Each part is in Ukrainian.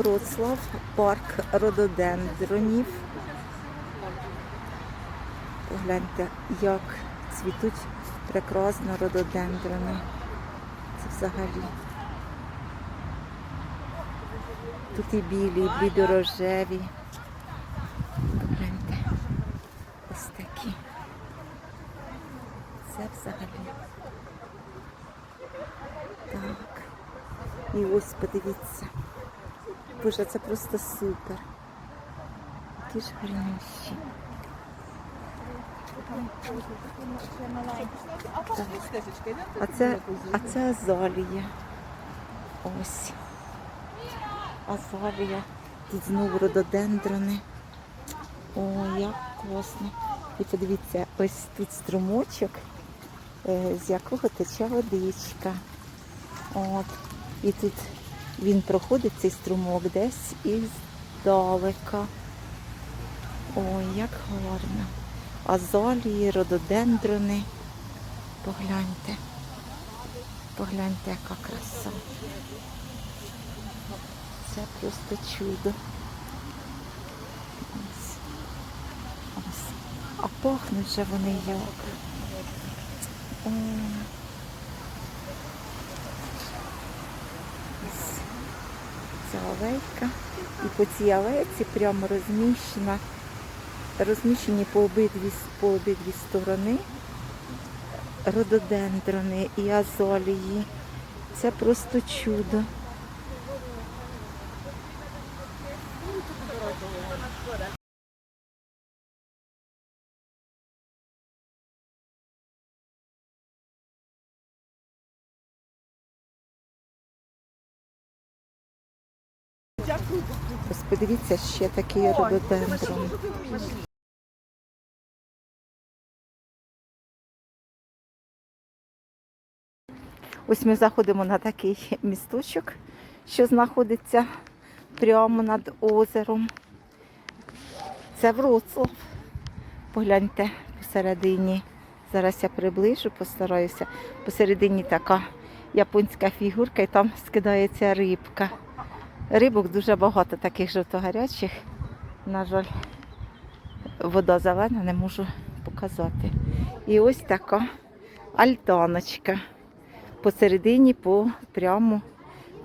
Вроцлав, парк рододендронів. Погляньте, як цвітуть прекрасно рододендрони. Це взагалі. Тут і білі, і блідорожеві. Погляньте. Ось такі. Це взагалі. Так. І ось подивіться. Боже, це просто супер. Які ж гарнющі. Так. А це, а це азалія. Ось. Азалія. Тут знову рододендрони. О, як класно. І подивіться, ось тут струмочок, е, з якого тече водичка. От. І тут він проходить цей струмок десь іздалека. Ой, як гарно. Азалії, рододендрони. Погляньте. Погляньте, яка краса. Це просто чудо. Ось. Ось. А пахнуть же вони як. О. Ось ця алейка. І по цій алейці прямо розміщена, розміщені по обидві, по обидві сторони рододендрони і азолії. Це просто чудо. Ось подивіться ще такий рододендрон. Ось ми заходимо на такий місточок, що знаходиться прямо над озером. Це Вроцлав. Погляньте посередині. Зараз я приближу, постараюся. Посередині така японська фігурка і там скидається рибка. Рибок дуже багато таких жовтогарячих. На жаль, вода зелена, не можу показати. І ось така альтаночка. Посередині по, прямо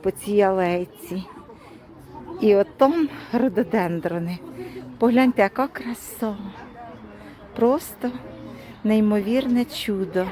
по цій алейці. І от там рододендрони. Погляньте, яка краса. Просто неймовірне чудо.